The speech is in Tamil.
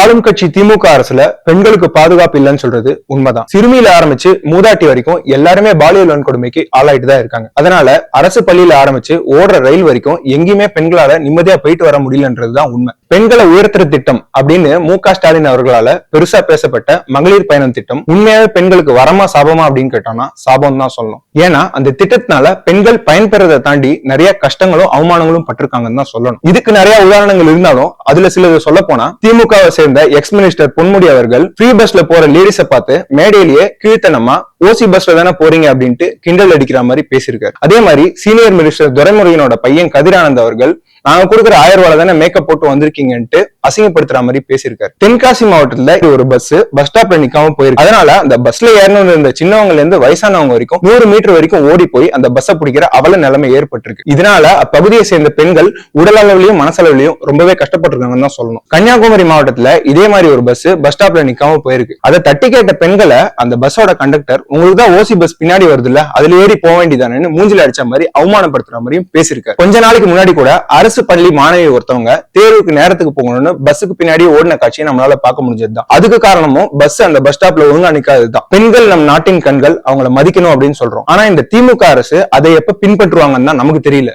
ஆளும் கட்சி திமுக அரசுல பெண்களுக்கு பாதுகாப்பு இல்லைன்னு சொல்றது உண்மைதான். சிறுமியில ஆரம்பிச்சு மூதாட்டி வரைக்கும் எல்லாருமே பாலியல் வன்கொடுமைக்கு ஆளாயிட்டு தான் இருக்காங்க. அதனால அரசு பள்ளியில ஆரம்பிச்சு ஓடுற ரயில் வரைக்கும் எங்கேயுமே பெண்களால நிம்மதியா போயிட்டு வர முடியலன்றதுதான் உண்மை. பெண்களை உயர்த்துற திட்டம் அப்படின்னு மு க ஸ்டாலின் அவர்களால பெருசா பேசப்பட்ட மகளிர் பயணம் திட்டம் உண்மையாவே பெண்களுக்கு வரமா சாபமா அப்படின்னு கேட்டோம்னா சாபம் தான் சொல்லணும். ஏன்னா அந்த திட்டத்தினால பெண்கள் பயன்பெறதை தாண்டி நிறைய கஷ்டங்களும் அவமானங்களும் பட்டிருக்காங்கன்னு தான் சொல்லணும். இதுக்கு நிறைய உதாரணங்கள் இருந்தாலும் அதுல சிலது சொல்ல போனா திமுகவை சேர்ந்த எக்ஸ் மினிஸ்டர் பொன்முடி அவர்கள் ஃப்ரீ பஸ்ல போற லேடிஸ பார்த்து மேடையிலேயே கீழ்த்தனமா ஓசி பஸ்ல தானே போறீங்க அப்படின்ட்டு கிண்டல் அடிக்கிற மாதிரி பேசியிருக்காரு. அதே மாதிரி சீனியர் மினிஸ்டர் துரைமுருகனோட பையன் கதிரானந்த் அவர்கள் நாங்க கொடுக்குற ஆயிரம் ரூபாய் தானே மேக்கப் போட்டு வந்திருக்கீங்கன்ட்டு அசிங்கப்படுத்துற மாதிரி பேசியிருக்காரு. தென்காசி மாவட்டத்துல ஒரு பஸ் பஸ் ஸ்டாப்ல நிக்காம போயிருக்கு. அதனால அந்த பஸ்ல ஏறணும்னு இருந்த சின்னவங்கல இருந்து வயசானவங்க வரைக்கும் நூறு மீட்டர் வரைக்கும் ஓடி போய் அந்த பஸ்ஸை பிடிக்கிற அவல நிலைமை ஏற்பட்டிருக்கு. இதனால அப்பகுதியை சேர்ந்த பெண்கள் உடல் அளவுலயும் மனசளவுலயும் ரொம்பவே கஷ்டப்பட்டிருக்காங்கன்னு தான் சொல்லணும். கன்னியாகுமரி மாவட்டத்துல இதே மாதிரி ஒரு பஸ் பஸ் ஸ்டாப்ல நிக்காம போயிருக்கு. அதை தட்டி கேட்ட பெண்களை அந்த பஸ்ஸோட கண்டக்டர் உங்களுக்கு தான் ஓசி பஸ் பின்னாடி வருதுல்ல? அதுல ஏறி போக வேண்டியதானு மூஞ்சில அடிச்ச மாதிரி அவமானப்படுத்துற மாதிரியும் பேசியிருக்காரு. கொஞ்ச நாளைக்கு முன்னாடி கூட அரசு பள்ளி மாணவி ஒருத்தவங்க தேர்வுக்கு நேரத்துக்கு போகணும்னு பஸ்ஸுக்கு பின்னாடி ஓடின காட்சியை நம்மளால பார்க்க முடிஞ்சதுதான். அதுக்கு காரணமும் பஸ் அந்த பஸ் ஸ்டாப்ல ஒழுங்கா நிக்காததுதான். பெண்கள் நம் நாட்டின் கண்கள் அவங்கள மதிக்கணும் அப்படின்னு சொல்றோம். ஆனா இந்த திமுக அரசு அதை எப்ப பின்பற்றுவாங்கன்னு தான் நமக்கு தெரியல.